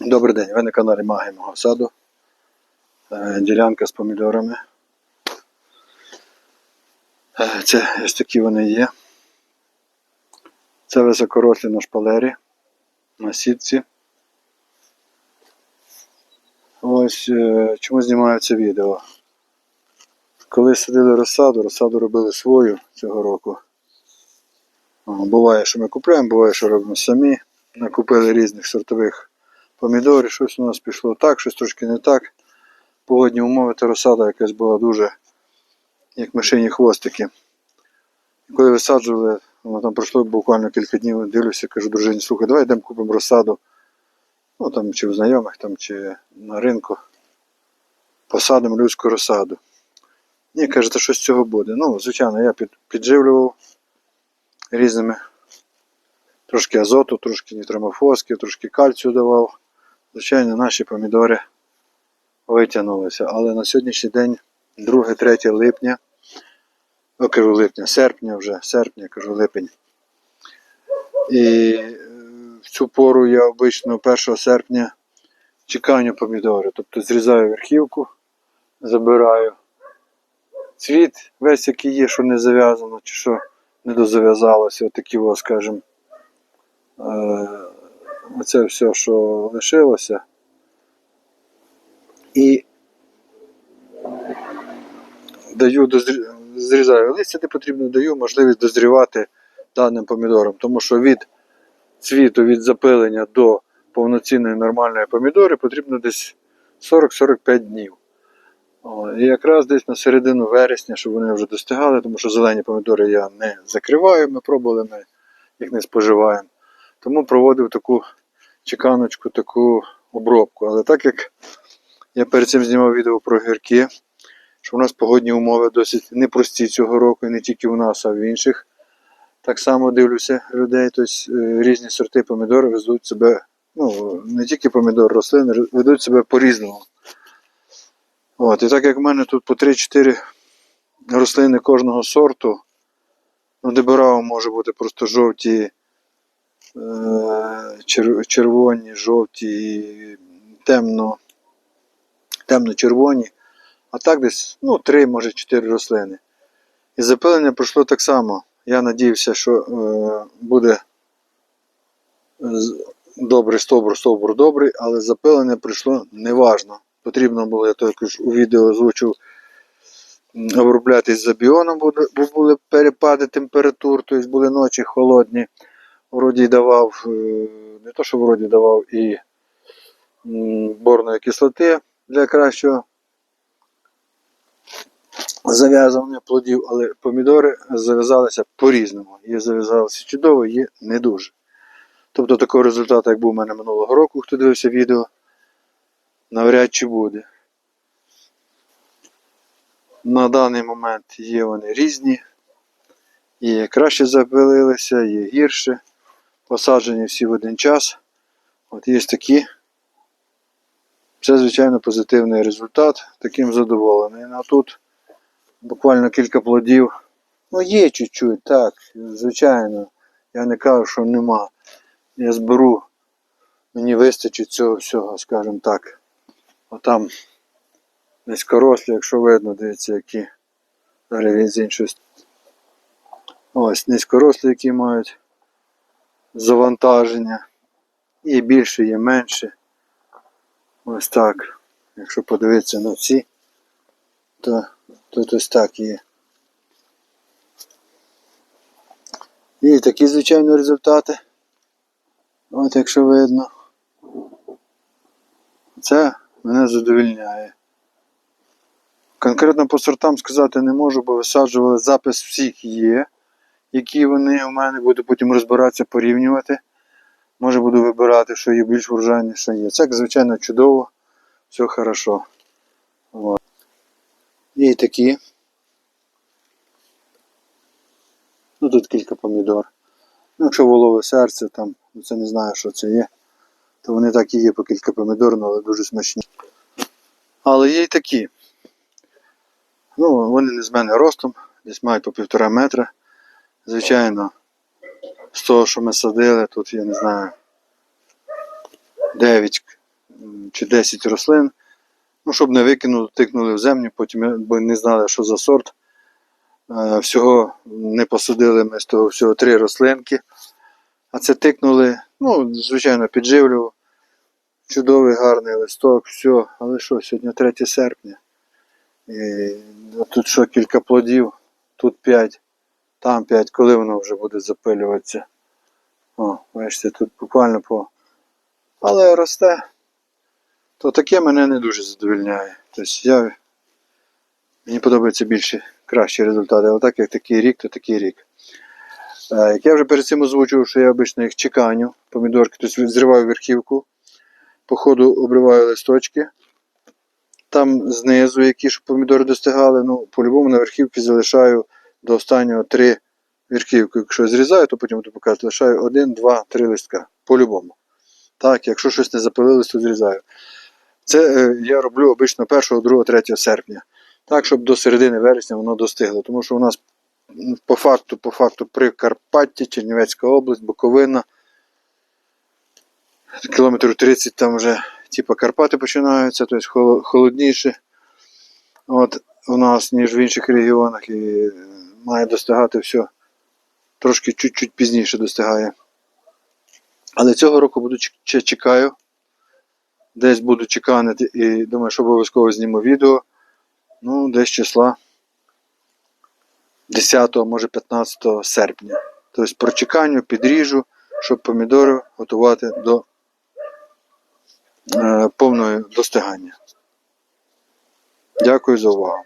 Добрий день, ви на каналі Маги мого саду. Е, Ділянка з помідорами. Е, Це ось такі вони є. Це високорослі на шпалері, на сітці. Ось е, чому знімаю це відео. Коли садили розсаду, розсаду робили свою цього року. Буває, що ми купуємо, буває, що робимо самі. Накупили різних сортових помідорів, щось у нас пішло так, щось трошки не так. Погодні умови та розсада якась була дуже, як мишині хвостики. Коли висаджували, воно там пройшло буквально кілька днів, дивлюся, кажу, дружині, слухай, давай йдемо купимо розсаду. Ну там чи в знайомих, там, чи на ринку. Посадимо людську розсаду. Ні, каже, та щось з цього буде. Ну, звичайно, я під, підживлював різними трошки азоту, трошки нітромофоски, трошки кальцію давав. Звичайно, наші помідори витягнулися. Але на сьогоднішній день, 2-3 липня, о, кажу липня, серпня вже, серпня, кажу липень. І е, в цю пору я обично 1 серпня чекаю помідори. Тобто зрізаю верхівку, забираю цвіт, весь який є, що не зав'язано, чи що не дозав'язалося, отакі, скажімо. Оце все, що лишилося. І даю зрізаю листя, не потрібно, даю можливість дозрівати даним помідором, тому що від цвіту, від запилення до повноцінної нормальної помідори потрібно десь 40-45 днів. І якраз десь на середину вересня, щоб вони вже достигали, тому що зелені помідори я не закриваю, ми пробували, ми їх не споживаємо. Тому проводив таку чеканочку, таку обробку. Але так як я перед цим знімав відео про гірки, що у нас погодні умови досить непрості цього року, і не тільки у нас, а в інших. Так само дивлюся людей, тобто різні сорти помідор ведуть себе, ну, не тільки помідор, рослини, ведуть себе по-різному. От, і так як в мене тут по 3-4 рослини кожного сорту, ну, деборао може бути просто жовті, червоні, жовті, темно, темно-червоні, а так десь ну, 3, може 4 рослини. І запилення пройшло так само. Я надіявся, що е, буде добрий стовбур, стовбур добрий, але запилення прийшло неважно. Потрібно було, я також у відео озвучив, оброблятись за біоном, бо були перепади температур, тобто були ночі холодні. Вроді давав, е, не то, що вроді давав і борної кислоти для кращого зав'язування плодів, але помідори зав'язалися по-різному. Є зав'язалися чудово, є не дуже. Тобто такого результату, як був у мене минулого року, хто дивився відео, навряд чи буде. На даний момент є вони різні. Є краще запилилися, є гірше. Посаджені всі в один час. От є такі. Це, звичайно, позитивний результат. Таким задоволений. Ну, А тут буквально кілька плодів. Ну, є чуть-чуть, так, звичайно. Я не кажу, що нема. Я зберу. Мені вистачить цього всього, скажімо так. Отам низькорослі, якщо видно, дивіться, які. Далі він з іншої. Ось низькорослі, які мають завантаження. Є більше, є менше. Ось так. Якщо подивитися на ці, то тут ось так є. І такі, звичайно, результати. От якщо видно. Це мене задовільняє. Конкретно по сортам сказати не можу, бо висаджували запис всіх є, які вони у мене буду потім розбиратися, порівнювати. Може буду вибирати, що є більш врожайні, що є. Це, звичайно, чудово, все хорошо. От. І такі. Ну тут кілька помідор. Ну, якщо волове серце, там, ну, це не знаю, що це є, то вони так і є по кілька помідор, ну, але дуже смачні. Але є й такі. Ну, вони не з мене ростом, десь мають по півтора метра. Звичайно, з того, що ми садили, тут я не знаю. 9 чи 10 рослин. Ну, щоб не викинули, тикнули в землю, потім бо не знали, що за сорт. Е, Всього не посадили ми з того всього три рослинки. А це тикнули, ну, звичайно, підживлював. Чудовий гарний листок, все. Але що, сьогодні 3 серпня. І тут що, кілька плодів, тут 5, там 5, коли воно вже буде запилюватися. О, бачите, тут буквально по. Але росте. То таке мене не дуже задовільняє. Тобто я. Мені подобаються більше кращі результати. Але так як такий рік, то такий рік. Е, Як я вже перед цим озвучував, що я обично їх чеканю, помідорки, тобто зриваю верхівку, по ходу обриваю листочки. Там знизу, які ж помідори достигали, ну, по-любому на верхівці залишаю до останнього три верхівки. Якщо зрізаю, то потім буду показувати, лишаю один, два, три листка. По-любому. Так, якщо щось не запилилось, то зрізаю. Це е, я роблю обично 1, 2, 3 серпня. Так, щоб до середини вересня воно достигло. Тому що у нас по факту, по факту Прикарпаття, Чернівецька область, Буковина. Кілометрів 30 там вже типу Карпати починаються, тобто холо- холодніше. От у нас, ніж в інших регіонах, і має достигати все. Трошки чуть-чуть пізніше достигає. Але цього року буду чекаю. Десь буду чеканити і думаю, що обов'язково зніму відео. Ну, десь числа 10, може 15 серпня. Тобто прочеканню, підріжу, щоб помідори готувати до е, повного достигання. Дякую за увагу.